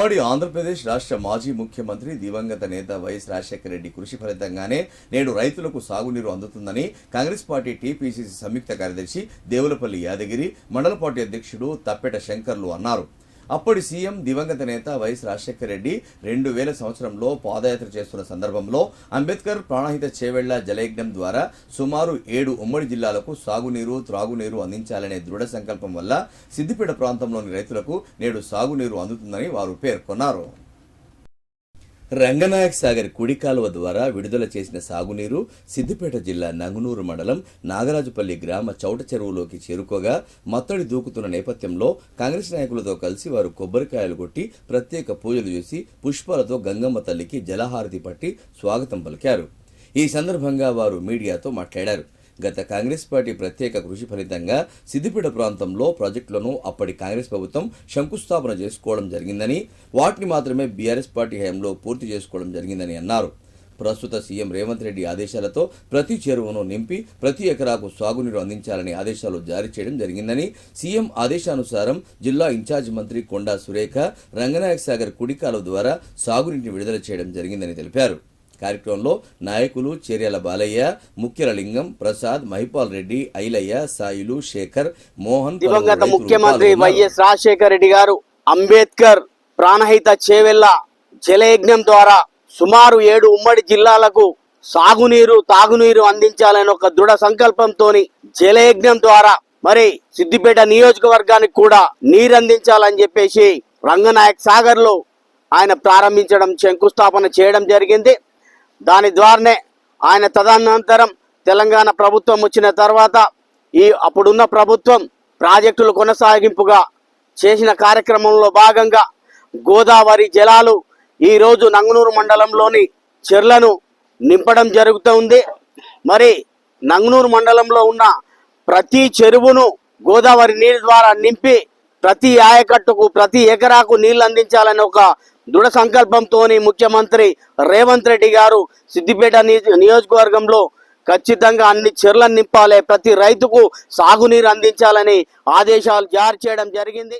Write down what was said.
ఉమ్మడి ఆంధ్రప్రదేశ్ రాష్ట్ర మాజీ ముఖ్యమంత్రి దివంగత నేత వైఎస్ రాజశేఖర రెడ్డి కృషి ఫలితంగానే నేడు రైతులకు సాగునీరు అందుతుందని కాంగ్రెస్ పార్టీ టీపీసీసీ సంయుక్త కార్యదర్శి దేవులపల్లి యాదగిరి మండల పార్టీ అధ్యక్షుడు తప్పెట శంకర్లు అన్నారు. అప్పటి సీఎం దివంగత నేత వైఎస్ రాజశేఖర రెడ్డి రెండు వేల సంవత్సరంలో పాదయాత్ర చేస్తున్న సందర్భంలో అంబేద్కర్ ప్రాణహిత చేవెళ్ళ జలయజ్ఞం ద్వారా సుమారు ఏడు ఉమ్మడి జిల్లాలకు సాగునీరు త్రాగునీరు అందించాలనే దృఢ సంకల్పం వల్ల సిద్దిపేట ప్రాంతంలోని రైతులకు నేడు సాగునీరు అందుతుందని వారు పేర్కొన్నారు. రంగనాయక్ సాగర్ కుడి కాలువ ద్వారా విడుదల చేసిన సాగునీరు సిద్దిపేట జిల్లా నంగునూరు మండలం నాగరాజుపల్లి గ్రామ చౌట చెరువులోకి చేరుకోగా మత్తడి దూకుతున్న నేపథ్యంలో కాంగ్రెస్ నాయకులతో కలిసి వారు కొబ్బరికాయలు కొట్టి ప్రత్యేక పూజలు చేసి పుష్పాలతో గంగమ్మ తల్లికి జలహారతి పట్టి స్వాగతం పలికారు. ఈ సందర్భంగా వారు మీడియాతో మాట్లాడారు. గత కాంగ్రెస్ పార్టీ ప్రత్యేక కృషి ఫలితంగా సిద్దిపేట ప్రాంతంలో ప్రాజెక్టులను అప్పటి కాంగ్రెస్ ప్రభుత్వం శంకుస్థాపన చేసుకోవడం జరిగిందని వాటిని మాత్రమే బీఆర్ఎస్ పార్టీ హయాంలో పూర్తి చేసుకోవడం జరిగిందని అన్నారు. ప్రస్తుత సీఎం రేవంత్ రెడ్డి ఆదేశాలతో ప్రతి చెరువును నింపి ప్రతి ఎకరాకు సాగునీరు అందించాలని ఆదేశాలు జారీ చేయడం జరిగిందని సీఎం ఆదేశానుసారం జిల్లా ఇన్ఛార్జ్ మంత్రి కొండా సురేఖ రంగనాయక సాగర్ కుడికాలు ద్వారా సాగునీటిని విడుదల చేయడం జరిగిందని తెలిపారు. కార్యక్రమంలో నాయకులు చేర్యాల బాలయ్య ముఖ్యల లింగం ప్రసాద్ మహిపాల్ రెడ్డి ఐలయ్య సాయిలు శేఖర్ మోహన్ దివంగత ముఖ్యమంత్రి. వైఎస్ రాజశేఖర రెడ్డి గారు అంబేద్కర్ ప్రాణహిత చేవెళ్ళ జలయజ్ఞం ద్వారా సుమారు ఏడు ఉమ్మడి జిల్లాలకు సాగునీరు తాగునీరు అందించాలని ఒక దృఢ సంకల్పంతో జలయజ్ఞం ద్వారా మరి సిద్దిపేట నియోజకవర్గానికి కూడా నీరు అందించాలని చెప్పేసి రంగనాయక్ సాగర్లో ఆయన ప్రారంభించడం శంకుస్థాపన చేయడం జరిగింది దాని ద్వారానే ఆయన తదనంతరం తెలంగాణ ప్రభుత్వం వచ్చిన తర్వాత ఈ అప్పుడున్న ప్రభుత్వం ప్రాజెక్టులు కొనసాగింపుగా చేసిన కార్యక్రమంలో భాగంగా గోదావరి జలాలు ఈరోజు నంగునూరు మండలంలోని చెర్లను నింపడం జరుగుతుంది మరి నంగునూరు మండలంలో ఉన్న ప్రతి చెరువును గోదావరి నీరు ద్వారా నింపి ప్రతి ఆయకట్టుకు ప్రతి ఎకరాకు నీళ్ళు అందించాలని ఒక దృఢ సంకల్పంతో ముఖ్యమంత్రి రేవంత్ రెడ్డి గారు సిద్దిపేట నియోజకవర్గంలో ఖచ్చితంగా అన్ని చెర్లను నింపాలి ప్రతి రైతుకు సాగునీరు అందించాలని ఆదేశాలు జారీ చేయడం జరిగింది.